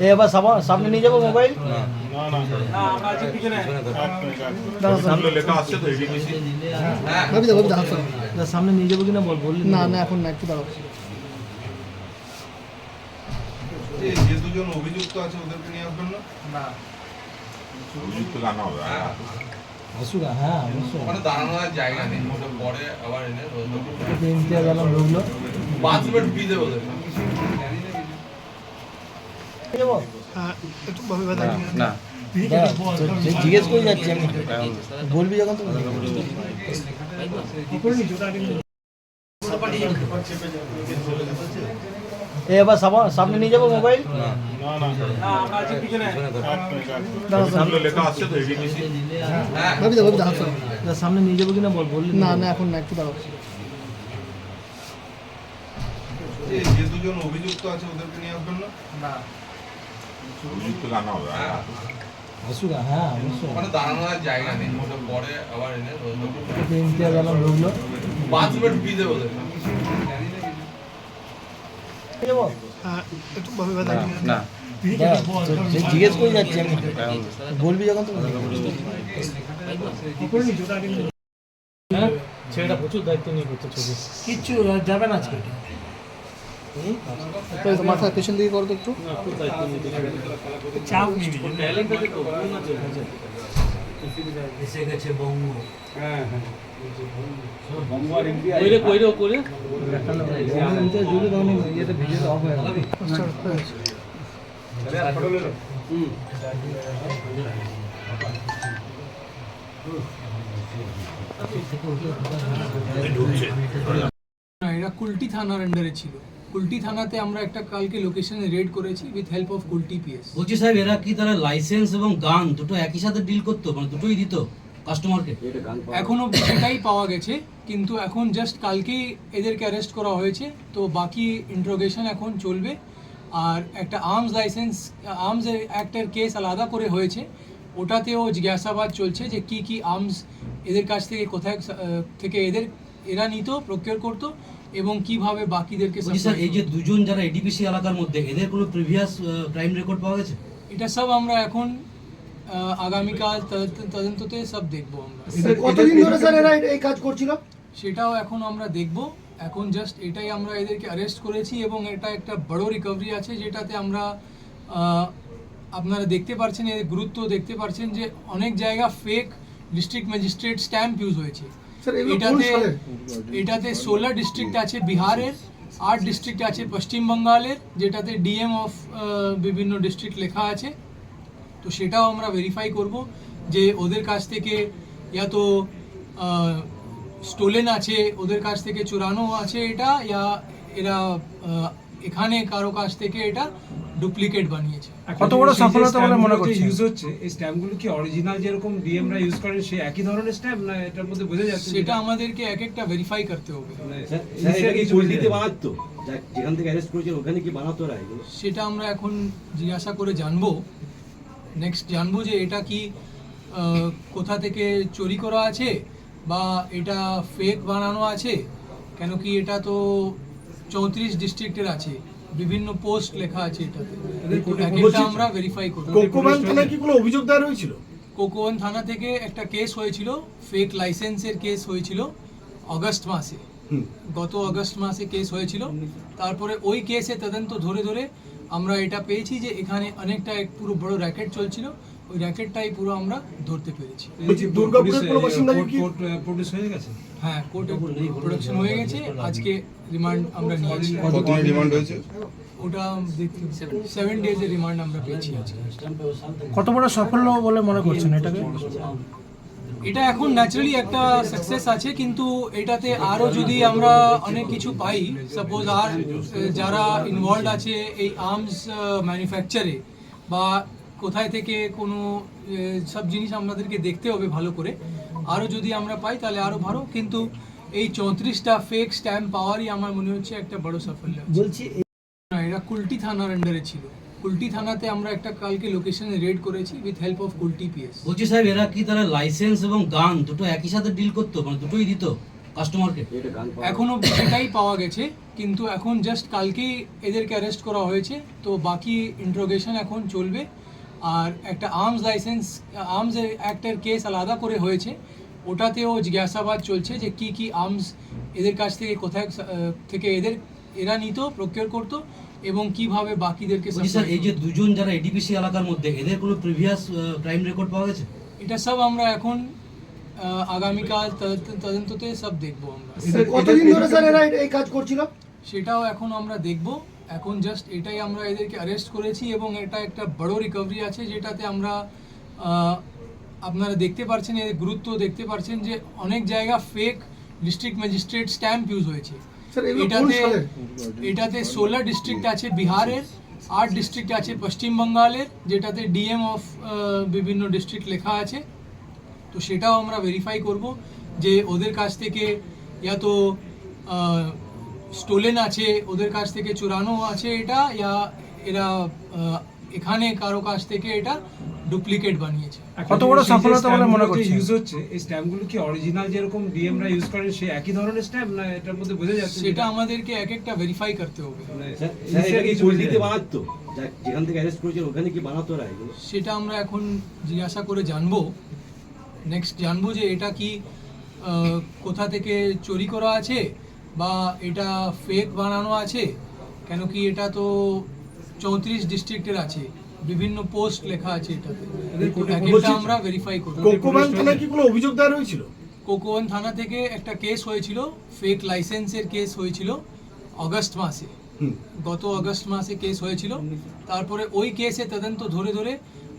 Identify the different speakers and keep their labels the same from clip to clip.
Speaker 1: এ এবার সামা- সামনে নিয়ে যাব মোবাইল?
Speaker 2: সামনে
Speaker 1: নিয়ে যাব কিনা বল বললি
Speaker 3: না না। এখন না একটু দাঁড়াও।
Speaker 2: যে দুজন অভিযুক্ত আছে ওদেরকে নিয়ে আসবেন না? অভিযুক্ত আনা হবে হ্যাঁ।
Speaker 1: হ্যাঁ
Speaker 4: ওখানে দাঁড়ানোর জায়গা নেই পরে আবার এনে পাঁচ মিনিট দেবো
Speaker 3: হ্যাঁ
Speaker 4: না
Speaker 1: জিজ্ঞেস করে যাচ্ছি আমি। বলবি যখন তো? এ এবার সামনে নিয়ে যাব মোবাইল?
Speaker 2: সামনে
Speaker 4: হ্যাঁ
Speaker 1: নিয়ে। যাব কিনা বল বললি
Speaker 3: না। না এখন না একটু দাঁড়াও।
Speaker 2: যে দুজন অভিযুক্ত আছে ওদেরকে নিয়ে আসবেন না? অভিযুক্ত আনা হবে হ্যাঁ।
Speaker 1: আসুক হ্যাঁ
Speaker 4: ওখানে দাঁড়ানোর জায়গা নেই ওটা পরে আবার এনে
Speaker 1: একটু ইমতিয়াজ ঢুকলো
Speaker 4: পাঁচ মিনিট ফি দেবো ওদের।
Speaker 1: নিয়ে যাব
Speaker 3: হ্যাঁ একটু ভাবি ভাই
Speaker 4: না
Speaker 1: দাঁড়া, তো যে- জিজ্ঞেস করে যাচ্ছি আমি। বলবি যখন তো হ্যাঁ। ছেলেটা প্রচুর দায়িত্ব নিয়ে করছে ছবি। কিচ্ছু যাবে না আজকে।
Speaker 3: তো মাথা পেছন দিকে করো তো একটু।
Speaker 1: চাপ নিবি এসে গেছে বঙ্গ। হয়ে
Speaker 5: কুলটি থানার আন্ডারে ছিল। কুলটি থানাতে আমরা একটা কালকে লোকেশনে রেড করেছি with help of Kulti PS
Speaker 6: বলছি সাহেব এরা কি তারা লাইসেন্স এবং গান দুটো একই সাথে ডিল করতো? মানে দুটোই দিত কাস্টমারকে
Speaker 5: এখন অব্দি সেটাই পাওয়া গেছে কিন্তু এখন জাস্ট কালকেই এদেরকে অ্যারেস্ট করা হয়েছে তো বাকি ইন্ট্রোগেশন এখন চলবে। আর একটা আর্মস লাইসেন্স আর্মস অ্যাক্টের কেস আলাদা করে হয়েছে ওটাতেও জিজ্ঞাসাবাদ চলছে যে কি কি আর্মস এদের কাছ থেকে কোথায় থেকে এদের এরা নিত প্রকিওর করতো। এবং কীভাবে বাকিদেরকে
Speaker 6: স্যার এই যে দুজন যারা এডিপিসি এলাকার মধ্যে এদের কোনো প্রিভিয়াস ক্রাইম রেকর্ড পাওয়া গেছে?
Speaker 5: এটা সব আমরা এখন আগামীকাল তদন্ততে সব দেখব আমরা।
Speaker 3: কতদিন ধরে স্যার এরা এই কাজ করছিল?
Speaker 5: সেটাও এখন আমরা দেখব। এখন জাস্ট এটাই আমরা এদেরকে অ্যারেস্ট করেছি এবং এটা একটা বড় রিকভারি আছে যেটাতে আমরা আপনারা দেখতে পাচ্ছেন এর গুরুত্ব দেখতে পাচ্ছেন যে অনেক জায়গা fake district magistrate stamp use হয়েছে। এটাতে? এটাতে ষোলো ডিস্ট্রিক্ট আছে বিহারের আট ডিস্ট্রিক্ট আছে পশ্চিম যেটাতে ডিএম অফ বিভিন্ন ডিস্ট্রিক্ট লেখা আছে তো সেটাও আমরা ভেরিফাই করব যে ওদের কাছ থেকে ইয়া তো স্টোলেন আছে ওদের কাছ থেকে চুরানো আছে এটা ইয়া এরা এখানে কারও কাছ থেকে এটা ডুপ্লিকেট বানিয়েছে।
Speaker 3: কত বড় সফলতা বলে মনে করছেন?
Speaker 7: ইউজ হচ্ছে এই স্ট্যাম্পগুলো কি অরিজিনাল যেরকম ডিএমরা ইউজ করেন সেই একই ধরনের স্ট্যাম্প না এটার মধ্যে বোঝা যাচ্ছে
Speaker 5: সেটা আমাদেরকে এক একটা ভেরিফাই করতে হবে।
Speaker 7: মানে
Speaker 8: স্যার এটা কি
Speaker 7: যায়
Speaker 8: বানাতো? যেখান থেকে অ্যারেস্ট করেছিল ওখানে কি বানাতো এগুলো
Speaker 5: সেটা আমরা এখন জিজ্ঞাসা করে জানব। নেক্সট জানব যে এটা কি কোথা থেকে চুরি করা আছে বা এটা ফেক বানানো আছে? কেন কি এটা তো চৌত্রিশ ডিস্ট্রিক্টের আছে। বিভিন্ন পোস্ট লেখা আছে এটাতে। আমরা ভেরিফাই করি
Speaker 3: কোকোবান থানায় কি কোনো অভিযোগ দায়ের হয়েছিল?
Speaker 5: কোকোয়ান থানা থেকে একটা কেস হয়েছিল ফেক লাইসেন্সের কেস হয়েছিল অগস্ট মাসে। গত অগস্ট মাসে কেস হয়েছিল। তারপরে ওই কেসে তদন্ত ধরে ধরে আমরা এটা পেয়েছি যে এখানে অনেকটা এক পুরো বড় র্যাকেট চলছিল। ওই র্যাকেটটাই পুরো আমরা ধরতে পেরেছি।
Speaker 3: দুর্গাপুরের কোনো বাসিন্দা কি-
Speaker 7: প্রডিউস হয়ে গেছে?
Speaker 5: হ্যাঁ কোর্টে প্রোডাকশন হয়ে গেছে। আজকে রিমান্ড আমরা নিয়েছি
Speaker 2: কতদিন রিমান্ড হয়েছে?
Speaker 5: ওটা সেভেন ডেজের রিমান্ড আমরা পেয়েছি আজকে।
Speaker 3: কত বড় সাফল্য বলে মনে করছেন এটাকে?
Speaker 5: এটা এখন ন্যাচারালি একটা সাকসেস আছে কিন্তু এটাতে আরও যদি আমরা অনেক কিছু পাই সাপোজ আর যারা ইনভলভ আছে এই আর্মস ম্যানুফ্যাকচারে বা কোথায় থেকে কোনো সব জিনিস আমাদেরকে দেখতে হবে ভালো করে। আরও যদি আমরা পাই তাহলে আরও ভালো। কিন্তু এই চৌত্রিশটা ফেক স্ট্যাম্প পাওয়ারই আমার মনে হচ্ছে একটা বড় সাফল্য
Speaker 1: বলছি
Speaker 5: না এরা কুলটি থানার আন্ডারে ছিল। কুলটি থানাতে আমরা একটা কালকে লোকেশনে রেড করেছি with help of Kulti PS
Speaker 6: বলছি সাহেব এরা কি তারা লাইসেন্স এবং গান দুটো একই সাথে ডিল করতো? মানে দুটোই দিত কাস্টমারকে
Speaker 8: এটা গান পাওয়া
Speaker 5: এখন অব্দি সেটাই পাওয়া গেছে কিন্তু এখন জাস্ট কালকেই এদেরকে অ্যারেস্ট করা হয়েছে। তো বাকি ইন্ট্রোগেশন এখন চলবে। আর একটা আর্মস লাইসেন্স আর্মস অ্যাক্টের কেস আলাদা করে হয়েছে। ওটাতেও জিজ্ঞাসাবাদ চলছে যে কি কি আর্মস এদের কাছ থেকে কোথায় থেকে এদের এরা নিত প্রকিওর করতো এবং কীভাবে বাকিদেরকে
Speaker 6: স্যার এই যে দুজন যারা এডিপিসি এলাকার মধ্যে এদের কোনো প্রিভিয়াস ক্রাইম রেকর্ড পাওয়া গেছে?
Speaker 5: এটা সব আমরা এখন আগামীকাল তদন্ততে সব দেখব আমরা।
Speaker 3: কতদিন ধরে স্যার এরা এই কাজ করছিল?
Speaker 5: সেটাও এখন আমরা দেখব। এখন জাস্ট এটাই আমরা এদেরকে অ্যারেস্ট করেছি এবং এটা একটা বড় রিকভারি আছে যেটাতে আমরা আপনারা দেখতে পাচ্ছেন এর গুরুত্ব দেখতে পাচ্ছেন যে অনেক জায়গা fake district magistrate stamp use হয়েছে। এটাতে এটাতে ষোলো ডিস্ট্রিক্ট আছে বিহারের আট ডিস্ট্রিক্ট আছে পশ্চিম বাঙ্গালের যেটাতে ডিএম অফ বিভিন্ন ডিস্ট্রিক্ট লেখা আছে। তো সেটাও আমরা ভেরিফাই করব যে ওদের কাছ থেকে ইয়া তো স্টোলেন আছে ওদের কাছ থেকে চুরানো আছে এটা ইয়া এরা এখানে কারও কাছ থেকে এটা ডুপ্লিকেট বানিয়েছে।
Speaker 3: কত বড় সফলতা বলে মনে করছেন?
Speaker 7: ইউজ হচ্ছে এই স্ট্যাম্পগুলো কি অরিজিনাল যেরকম ডিএমরা ইউজ করেন সেই একই ধরনের স্ট্যাম্প না এটার মধ্যে বোঝা যাচ্ছে
Speaker 5: সেটা আমাদেরকে এক একটা ভেরিফাই করতে হবে।
Speaker 7: মানে
Speaker 8: স্যার এটা কি বানাতো? যেখান থেকে অ্যারেস্ট করেছিল ওখানে কি বানাতো এগুলো
Speaker 5: সেটা আমরা এখন জিজ্ঞাসা করে জানব। নেক্সট জানব যে এটা কি কোথা থেকে চুরি করা আছে বা এটা ফেক বানানো আছে? কেন কি এটা তো চৌত্রিশ ডিস্ট্রিক্টের আছে। বিভিন্ন পোস্ট লেখা আছে এটাতে। একটা আমরা ভেরিফাই করব।
Speaker 3: কোকোবান থানায় কি কোনো অভিযোগ দায়ের হয়েছিল?
Speaker 5: কোকোয়ান থানা থেকে একটা কেস হয়েছিল ফেক লাইসেন্সের কেস হয়েছিল অগস্ট মাসে। গত অগস্ট মাসে কেস হয়েছিল। তারপরে ওই কেসে তদন্ত ধরে ধরে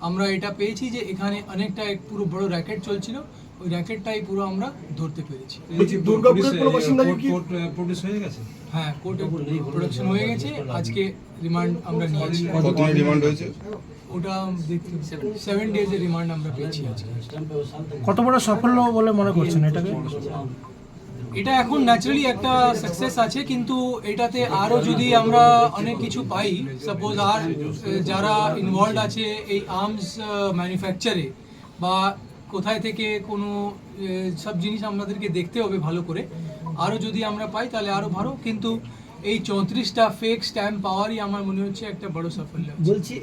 Speaker 5: আমরা এটা পেয়েছি যে এখানে অনেকটা এক পুরো বড় র্যাকেট চলছিল। ওই র্যাকেটটাই পুরো আমরা ধরতে পেরেছি।
Speaker 3: দুর্গাপুরের কোনো
Speaker 7: এ,
Speaker 3: কি-
Speaker 7: প্রডিউস হয়ে গেছে?
Speaker 5: হ্যাঁ কোর্টে প্রোডাকশন হয়ে গেছে। আজকে রিমান্ড আমরা নিয়েছি।
Speaker 2: কতদিন রিমান্ড হয়েছে?
Speaker 5: ওটা সেভেন ডেজের রিমান্ড আমরা পেয়েছি আজকে।
Speaker 3: কত বড় সাফল্য বলে মনে করছেন এটাকে?
Speaker 5: এটা এখন ন্যাচারালি একটা সাকসেস আছে কিন্তু এটাতে আরও যদি আমরা অনেক কিছু পাই সাপোজ আর যারা ইনভলভ আছে এই আর্মস ম্যানুফ্যাকচারে বা কোথায় থেকে কোনো সব জিনিস আমাদেরকে দেখতে হবে ভালো করে। আরও যদি আমরা পাই তাহলে আরও ভালো। কিন্তু এই চৌত্রিশটা ফেক স্ট্যাম্প পাওয়ারই আমার মনে হচ্ছে একটা বড় সাফল্য
Speaker 1: বলছি